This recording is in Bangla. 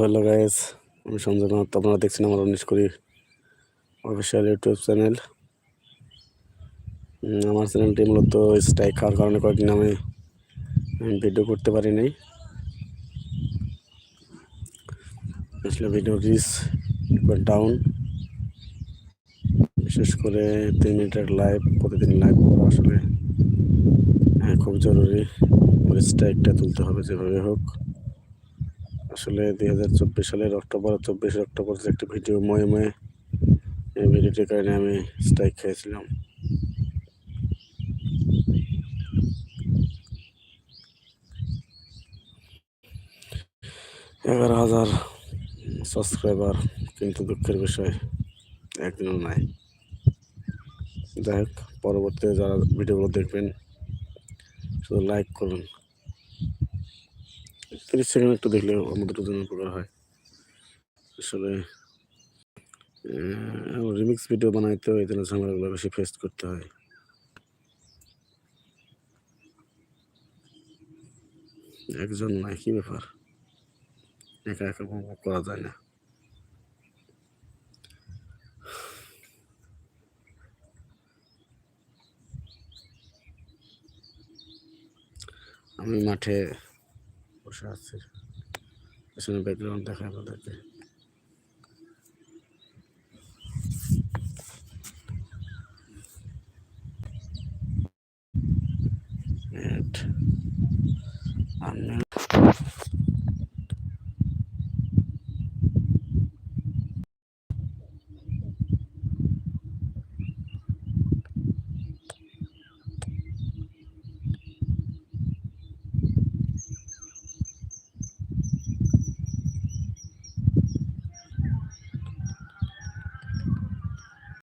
হ্যালো গাইস আমি সঞ্জয় মাহাতো আপনারা দেখছেন আমার উনিশ করি অফিসিয়াল ইউটিউব চ্যানেল। আমার চ্যানেলটি মূলত স্ট্রাইক খাওয়ার কারণে কয়েকদিন আমি ভিডিও করতে পারি নাই। আসলে ভিডিও রিচ ডাউন বিশেষ করে তিন মিনিটের লাইভ প্রতিদিন লাইভ করা আসলে হ্যাঁ, খুব জরুরি। স্ট্রাইকটা তুলতে হবে যেভাবে হোক। আসলে দুই হাজার চব্বিশ সালের অক্টোবর চব্বিশে অক্টোবর একটি ভিডিও ময়ে ময়ে এই ভিডিওটির কারণে আমি স্ট্রাইক খেয়েছিলাম। এগারো হাজার সাবস্ক্রাইবার কিন্তু দুঃখের বিষয় একদিনও নাই। যাই হোক, পরবর্তীতে যারা ভিডিওগুলো দেখবেন, শুধু লাইক করুন। তিরিশ সেকেন্ড একটু দেখলে আমাদের জন্য উপকার হয়। আসলে রিমিক্স ভিডিও বানাইতেও এই ধরনের ঝামেলাগুলো বেশি ফেস করতে হয়। একজন নাই, কি ব্যাপার? একা একা করা যায় না। আমি মাঠে বসে আছে। পেছনে ব্যাকগ্রাউন্ড দেখে আপনাদেরকে। And I'm